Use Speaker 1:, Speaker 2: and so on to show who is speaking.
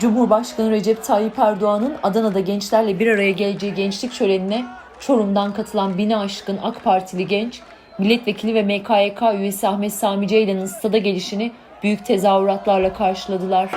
Speaker 1: Cumhurbaşkanı Recep Tayyip Erdoğan'ın Adana'da gençlerle bir araya geleceği gençlik şölenine Çorum'dan katılan bini aşkın AK Partili genç, milletvekili ve MKYK üyesi Ahmet Sami Ceylan'ın stada gelişini büyük tezahüratlarla karşıladılar.